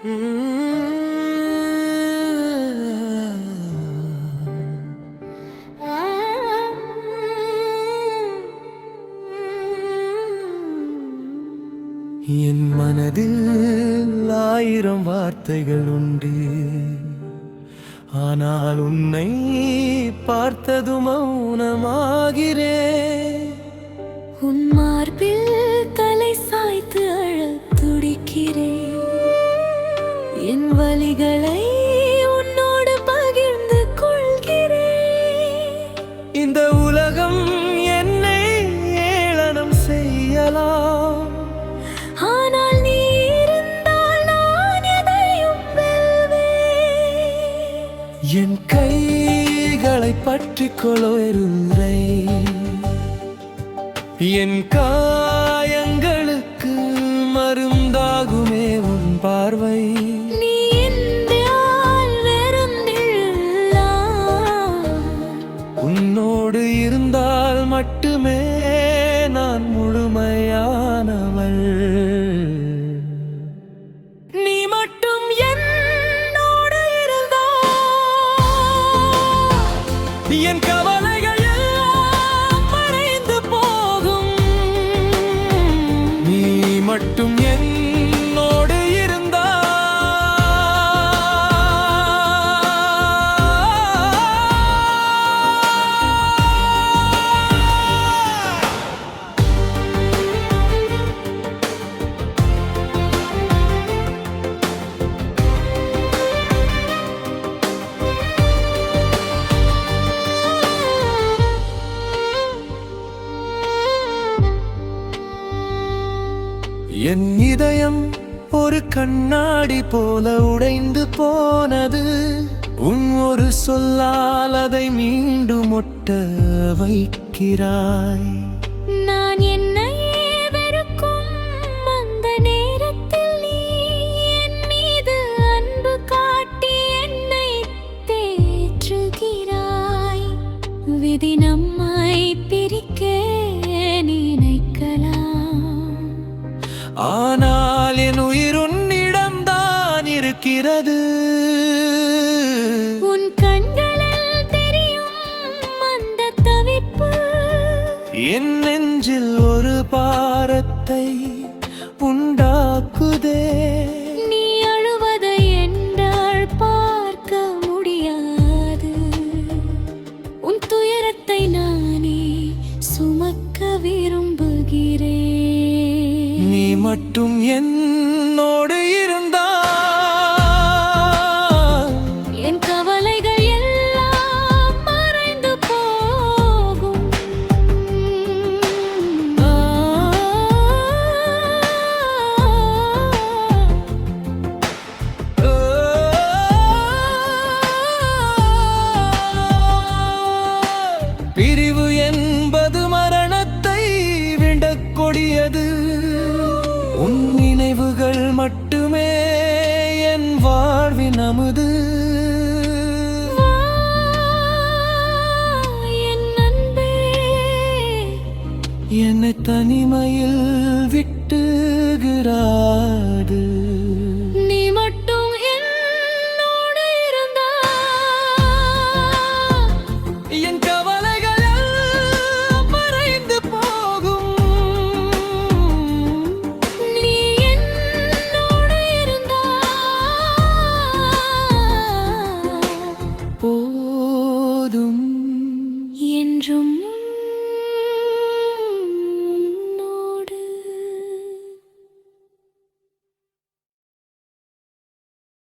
என் மனதில் ஆயிரம் வார்த்தைகள் உண்டு. ஆனால் உன்னை பார்த்தது மௌனமாகிறே உன் மார்பில் என் வலிகளை உன்னோடு பகிர்ந்து கொள்கிறேன். இந்த உலகம் என்னை ஏளனம் செய்யலாம். ஆனால் நீ இருந்தால் நான் எதையும் என் கைகளை பற்றிக் கொள்வருந்தை என் காயங்களுக்கு மருந்தாகுமே உன் பார்வை. உன்னோடு இருந்தால் மட்டுமே நான் முழுமையானவள். நீ மட்டும் என்னோடு என் என் இதயம் ஒரு கண்ணாடி போல உடைந்து போனது. உன் ஒரு சொல்லால் அதை மீண்டும் ஒட்ட வைக்கிறாய். நான் என்ன வெறுக்கும் அந்த நேரத்தில் என் மீது அன்பு காட்டி என்னை தேற்றுகிறாய். விதி நம்மை இருக்கிறது உன் கண்களில் தெரியும் அந்த தவிப்பு. என் நெஞ்சில் ஒரு பாரத்தை உண்டாக்குதே. நீ அழுவதை என்றால் பார்க்க முடியாது. உன் துயரத்தை நானே சுமக்க விரும்புகிறேன். நீ மட்டும் என்னோடு உன் நினைவுகள் மட்டுமே என் வாழ்வின் அமுது. என்னை தனிமையில் விட்டுகிறாது